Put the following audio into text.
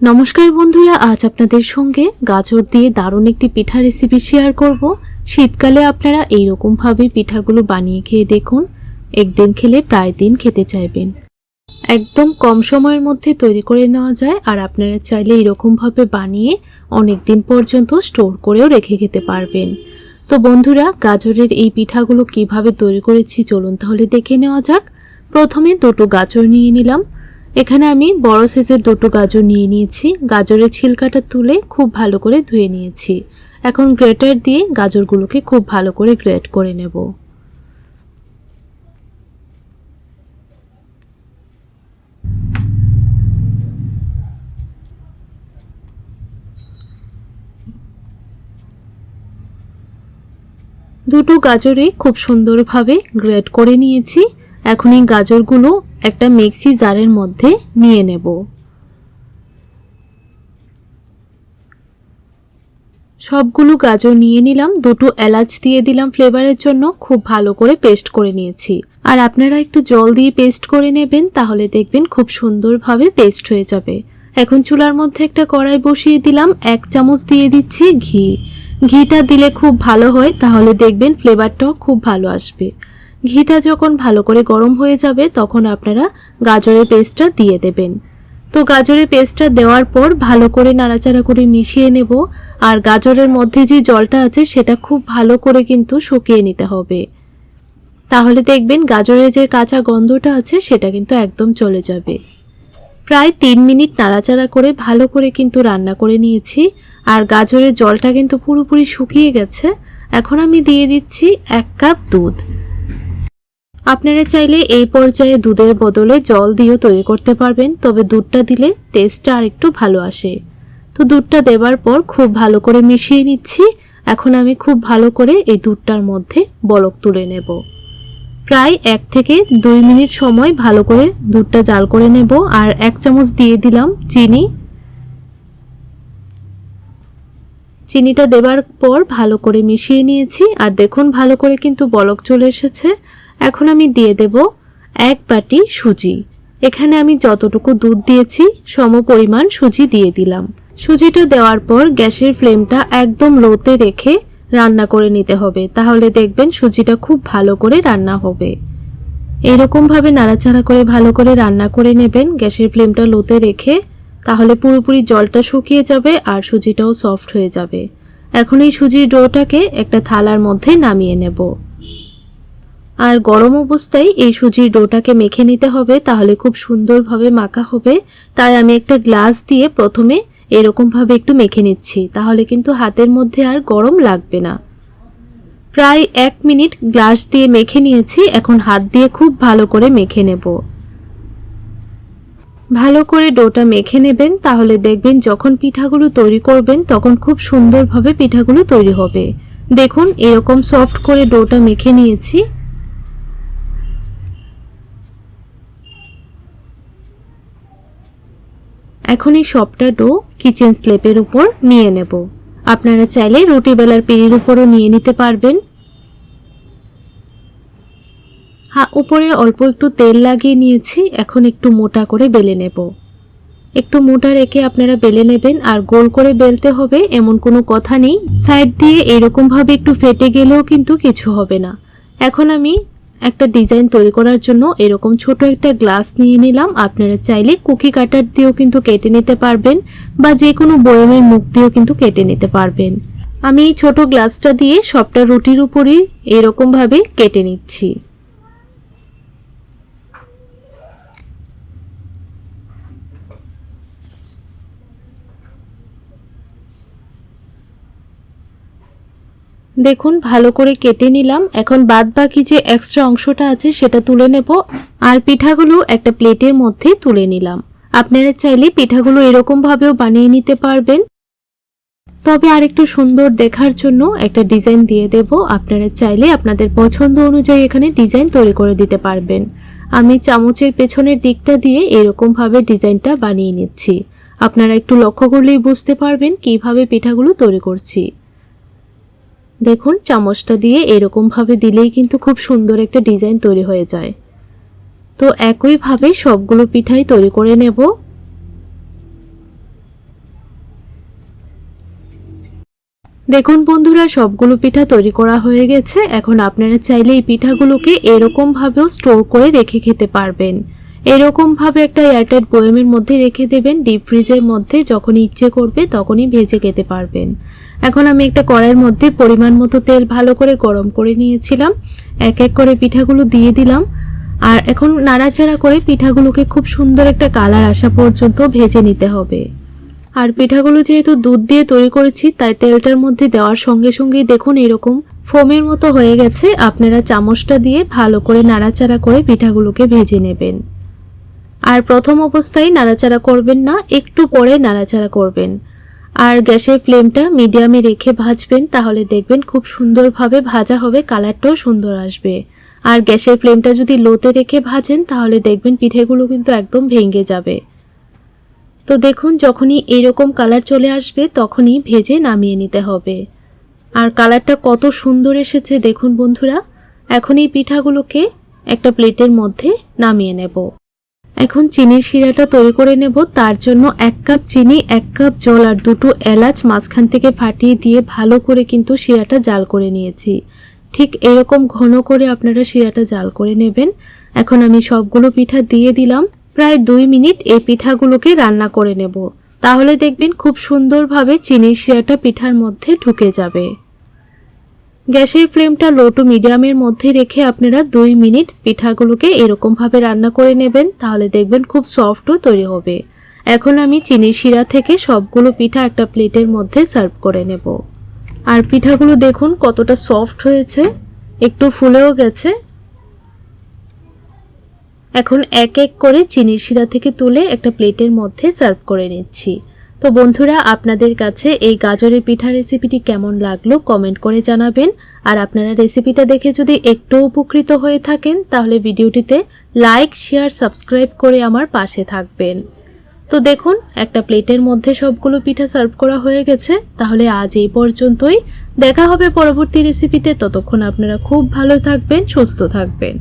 নমস্কার বন্ধুরা, আজ আপনাদের সঙ্গে গাজর দিয়ে দারুণ একটি পিঠা রেসিপি শেয়ার করব। শীতকালে আপনারা এই ভাবে পিঠাগুলো বানিয়ে খেয়ে দেখুন। একদিন খেলে প্রায় দিন খেতে চাইবেন। একদম কম সময়ের মধ্যে তৈরি করে নেওয়া যায় আর আপনারা চাইলে এরকমভাবে বানিয়ে অনেক দিন পর্যন্ত স্টোর করেও রেখে খেতে পারবেন। তো বন্ধুরা, গাজরের এই পিঠাগুলো কীভাবে তৈরি করেছি চলুন তাহলে দেখে নেওয়া যাক। প্রথমে দুটো গাজর নিয়ে নিলাম। এখানে আমি বড় সাইজের দুটো গাজর নিয়ে নিয়েছি। গাজরের ছিলকাটা তুলে খুব ভালো করে ধুয়ে নিয়েছি। এখন গ্রেটার দিয়ে গাজরগুলোকে খুব ভালো করে গ্রেট করে নেব। দুটো গাজরে খুব সুন্দরভাবে গ্রেট করে নিয়েছি। এখন এই গাজরগুলো একটা মিক্সি জারের মধ্যে নিয়ে নেব। সবগুলো গাজর নিয়ে নিলাম, দুটো এলাচ দিয়ে দিলাম ফ্লেভারের জন্য, খুব ভালো করে পেস্ট করে নিয়েছি। আর আপনারা একটু জল দিয়ে পেস্ট করে নেবেন, তাহলে দেখবেন খুব সুন্দরভাবে পেস্ট হয়ে যাবে। এখন চুলার মধ্যে একটা কড়াই বসিয়ে দিলাম, এক চামচ দিয়ে দিচ্ছি ঘি। ঘিটা দিলে খুব ভালো হয়, তাহলে দেখবেন ফ্লেভারটাও খুব ভালো আসবে। ঘিটা যখন ভালো করে গরম হয়ে যাবে, তখন আপনারা গাজরের পেস্টটা দিয়ে দেবেন। তো গাজরের পেস্টটা দেওয়ার পর ভালো করে নাড়াচাড়া করে মিশিয়ে নেব। আর গাজরের মধ্যে যে জলটা আছে, সেটা খুব ভালো করে কিন্তু শুকিয়ে নিতে হবে। তাহলে দেখবেন গাজরের যে কাঁচা গন্ধটা আছে, সেটা কিন্তু একদম চলে যাবে। প্রায় তিন মিনিট নাড়াচাড়া করে ভালো করে কিন্তু রান্না করে নিয়েছি। আর গাজরের জলটা কিন্তু পুরোপুরি শুকিয়ে গেছে। এখন আমি দিয়ে দিচ্ছি এক কাপ দুধ। আপনারা চাইলে এই পর্যায়ে দুধের বদলে জল দিয়েও তৈরি করতে পারবেন, তবে দুধটা দিলে টেস্টটা আরেকটু ভালো আসে। তো দুধটা দেবার পর খুব ভালো করে মিশিয়ে নিচ্ছি। এখন আমি খুব ভালো করে এই দুধটার মধ্যে বলক তুলে নেব। প্রায় এক থেকে দুই মিনিট সময় ভালো করে দুধটা জাল করে নেব আর এক চামচ দিয়ে দিলাম চিনি। চিনিটা দেবার পর ভালো করে মিশিয়ে নিয়েছি। আর দেখুন ভালো করে কিন্তু বলক চলে এসেছে। এখন আমি দিয়ে দেব এক বাটি সুজি। এখানে আমি যতটুকু দুধ দিয়েছি, সম পরিমাণ সুজি দিয়ে দিলাম। সুজিটা দেওয়ার পর গ্যাসের ফ্লেমটা একদম লোতে রেখে রান্না করে নিতে হবে। তাহলে দেখবেন সুজিটা খুব ভালো করে রান্না হবে। এইরকমভাবে নাড়াচাড়া করে ভালো করে রান্না করে নেবেন। গ্যাসের ফ্লেমটা লোতে রেখে তাহলে পুরোপুরি জলটা শুকিয়ে যাবে আর সুজিটাও সফট হয়ে যাবে। এখন এই সুজির ডোটাকে একটা থালার মধ্যে নামিয়ে নেব। আর গরম অবস্থায় এই সুজির ডোটাকে মেখে নিতে হবে, তাহলে খুব সুন্দরভাবে মাখা হবে। তাই আমি একটা গ্লাস দিয়ে প্রথমে এরকমভাবে একটু মেখে নিচ্ছি, তাহলে কিন্তু হাতের মধ্যে আর গরম লাগবে না। প্রায় এক মিনিট গ্লাস দিয়ে মেখে নিয়েছি, এখন হাত দিয়ে খুব ভালো করে মেখে নেব। ভালো করে ডোটা মেখে নেবেন, তাহলে দেখবেন যখন পিঠাগুলো তৈরি করবেন, তখন খুব সুন্দরভাবে পিঠাগুলো তৈরি হবে। দেখুন, এরকম সফট করে ডোটা মেখে নিয়েছি। এখন এই সবটা ডো কিচেন স্লেপের উপর নিয়ে নেব। আপনারা চাইলে রুটি বেলার পিড়ির উপরও নিয়ে নিতে পারবেন। হ্যাঁ উপরে অল্প একটু তেল লাগিয়ে নিয়েছি, এখন একটু মোটা করে বেলে নেব। একটু মোটা রেখে আপনারা বেলে নেবেন, আর গোল করে বেলতে হবে, এমন কোনো কথা নেই। সাইড দিয়ে এরকমভাবে একটু ফেটে গেলেও কিন্তু কিছু হবে না। এখন আমি একটা ডিজাইন তৈরি করার জন্য এরকম ছোট একটা গ্লাস নিয়ে নিলাম। আপনারা চাইলে কুকি কাটার দিয়েও কিন্তু কেটে নিতে পারবেন বা যে কোনো বয়মের মুখ দিয়েও কিন্তু কেটে নিতে পারবেন। আমি এই ছোট গ্লাসটা দিয়ে সবটা রুটির উপরই এরকমভাবে কেটে নিচ্ছি। দেখুন, ভালো করে কেটে নিলাম। এখন বাদ বাকি যে এক্সট্রা অংশটা আছে, সেটা তুলে নেব। আর পিঠাগুলো একটা প্লেটের মধ্যে তুলে নিলাম। আপনারা চাইলে পিঠাগুলো এরকম ভাবেও বানিয়ে নিতে পারবেন। তবে আর একটু সুন্দর দেখার জন্য একটা ডিজাইন দিয়ে দেব। আপনারা চাইলে আপনাদের পছন্দ অনুযায়ী এখানে ডিজাইন তৈরি করে দিতে পারবেন। আমি চামচের পেছনের দিকটা দিয়ে এরকম ভাবে ডিজাইনটা বানিয়ে নিচ্ছি। আপনারা একটু লক্ষ্য করলেই বুঝতে পারবেন কীভাবে পিঠাগুলো তৈরি করছি। দেখুন, চামচটা দিয়ে এরকমভাবে দিলেই কিন্তু খুব সুন্দর একটা ডিজাইন তৈরি হয়ে যায়। তো একইভাবে সবগুলো পিঠাই তৈরি করে নেব। দেখুন বন্ধুরা, সবগুলো পিঠা তৈরি করা হয়ে গেছে। এখন আপনারা চাইলে এই পিঠাগুলোকে এরকমভাবেও স্টোর করে রেখে খেতে পারবেন। এরকমভাবে একটা এয়ারটাইট বয়েমের মধ্যে রেখে দেবেন। ডিপ ফ্রিজের মধ্যে যখন ইচ্ছে করবে তখনই ভেজে খেতে পারবেন। এখন আমি একটা কড়াইয়ের মধ্যে পরিমাণ মতো তেল ভালো করে গরম করে নিয়েছিলাম। এক এক করে পিঠাগুলো দিয়ে দিলাম। আর এখন নাড়াচাড়া করে পিঠাগুলোকে খুব সুন্দর একটা কালার আসা পর্যন্ত ভেজে নিতে হবে। আর পিঠাগুলো যেহেতু দুধ দিয়ে তৈরি করেছি, তাই তেলটার মধ্যে দেওয়ার সঙ্গে সঙ্গেই দেখুন এরকম ফোমের মতো হয়ে গেছে। আপনারা চামচটা দিয়ে ভালো করে নাড়াচাড়া করে পিঠাগুলোকে ভেজে নেবেন। আর প্রথম অবস্থায় নাড়াচাড়া করবেন না, একটু পরে নাড়াচাড়া করবেন। আর গ্যাসের ফ্লেমটা মিডিয়ামে রেখে ভাজবেন, তাহলে দেখবেন খুব সুন্দরভাবে ভাজা হবে, কালারটাও সুন্দর আসবে। আর গ্যাসের ফ্লেমটা যদি লোতে রেখে ভাজেন, তাহলে দেখবেন পিঠেগুলো কিন্তু একদম ভেঙে যাবে। তো দেখুন, যখনই এরকম কালার চলে আসবে, তখনই ভেজে নামিয়ে নিতে হবে। আর কালারটা কত সুন্দর এসেছে, দেখুন বন্ধুরা। এখন এই পিঠাগুলোকে একটা প্লেটের মধ্যে নামিয়ে নেব। এখন চিনির শিরাটা তৈরি করে নেব। তার জন্য এক কাপ চিনি, এক কাপ জল আর দুটো এলাচ মাঝখান থেকে ফাটিয়ে দিয়ে ভালো করে কিন্তু শিরাটা জাল করে নিয়েছি। ঠিক এরকম ঘন করে আপনারা শিরাটা জাল করে নেবেন। এখন আমি সবগুলো পিঠা দিয়ে দিলাম। প্রায় দুই মিনিট এই পিঠাগুলোকে রান্না করে নেব। তাহলে দেখবেন খুব সুন্দরভাবে চিনির শিরাটা পিঠার মধ্যে ঢুকে যাবে। গ্যাসের ফ্লেমটা লো টু মিডিয়ামের মধ্যে রেখে আপনারা দুই মিনিট পিঠাগুলোকে এরকমভাবে রান্না করে নেবেন, তাহলে দেখবেন খুব সফটও তৈরি হবে। এখন আমি চিনির শিরা থেকে সবগুলো পিঠা একটা প্লেটের মধ্যে সার্ভ করে নেব। আর পিঠাগুলো দেখুন কতটা সফট হয়েছে, একটু ফুলেও গেছে। এখন এক এক করে চিনির শিরা থেকে তুলে একটা প্লেটের মধ্যে সার্ভ করে নিচ্ছি। তো বন্ধুরা, আপনাদের কাছে এই গাজরের পিঠা রেসিপিটি কেমন লাগল কমেন্ট করে জানাবেন। আর আপনারা রেসিপিটা দেখে যদি একটু উপকৃত হয়ে থাকেন, তাহলে ভিডিওটিতে লাইক শেয়ার সাবস্ক্রাইব করে আমার পাশে থাকবেন। তো দেখুন, একটা প্লেটের মধ্যে সবগুলো পিঠা সার্ভ করা হয়ে গেছে। তাহলে আজ এই পর্যন্তই। দেখা হবে পরবর্তী রেসিপিতে ততক্ষণ আপনারা খুব ভালো থাকবেন, সুস্থ থাকবেন।